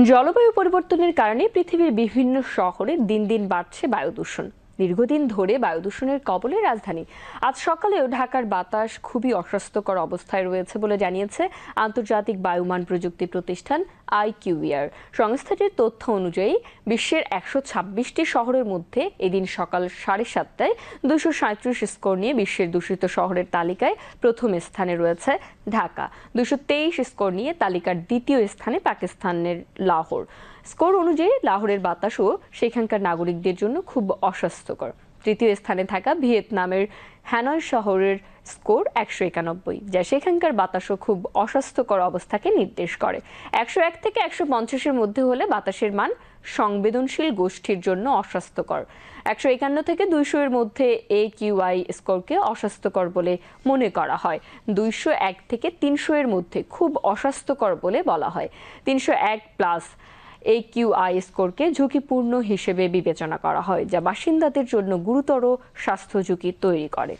জলবায়ু পরিবর্তনের কারণে পৃথিবীর বিভিন্ন শহরে দিন দিন বাড়ছে বায়ু দূষণ দীর্ঘদিন ধরে বায়ু দূষণের কবলে রাজধানী। আজ সকালেও ঢাকার বাতাস খুবই অস্বাস্থ্যকর অবস্থায় রয়েছে বলে জানিয়েছে আন্তর্জাতিক বায়ুমান প্রযুক্তি প্রতিষ্ঠান আইকিউইআর। সংস্থাটির তথ্য অনুযায়ী, বিশ্বের একশো ছাব্বিশটি শহরের মধ্যে এদিন সকাল সাড়ে সাতটায় দুশো সাঁত্রিশ স্কোর নিয়ে বিশ্বের দূষিত শহরের তালিকায় প্রথম স্থানে রয়েছে ঢাকা। দুশো তেইশ স্কোর নিয়ে তালিকার দ্বিতীয় স্থানে পাকিস্তানের লাহোর। স্কোর অনুযায়ী লাহোরের বাতাসও সেখানকার নাগরিকদের জন্য খুব অস্বাস্থ্যকর। তৃতীয় স্থানে থাকা ভিয়েতনামের হ্যানয় শহরের স্কোর একশো একানব্বই, যা সেখানকার বাতাসও খুব অস্বাস্থ্যকর অবস্থাকে নির্দেশ করে। একশো এক থেকে একশো পঞ্চাশের মধ্যে হলে বাতাসের মান সংবেদনশীল গোষ্ঠীর জন্য অস্বাস্থ্যকর। একশো একান্ন থেকে দুইশো এর মধ্যে এ কিউআই স্কোরকে অস্বাস্থ্যকর বলে মনে করা হয়। দুইশো এক থেকে তিনশো এর মধ্যে খুব অস্বাস্থ্যকর বলে বলা হয়। তিনশো এক প্লাস এই কিউআই স্কোরকে ঝুঁকিপূর্ণ হিসেবে বিবেচনা করা হয়, যা বাসিন্দাদের জন্য গুরুতর স্বাস্থ্য ঝুঁকি তৈরি করে।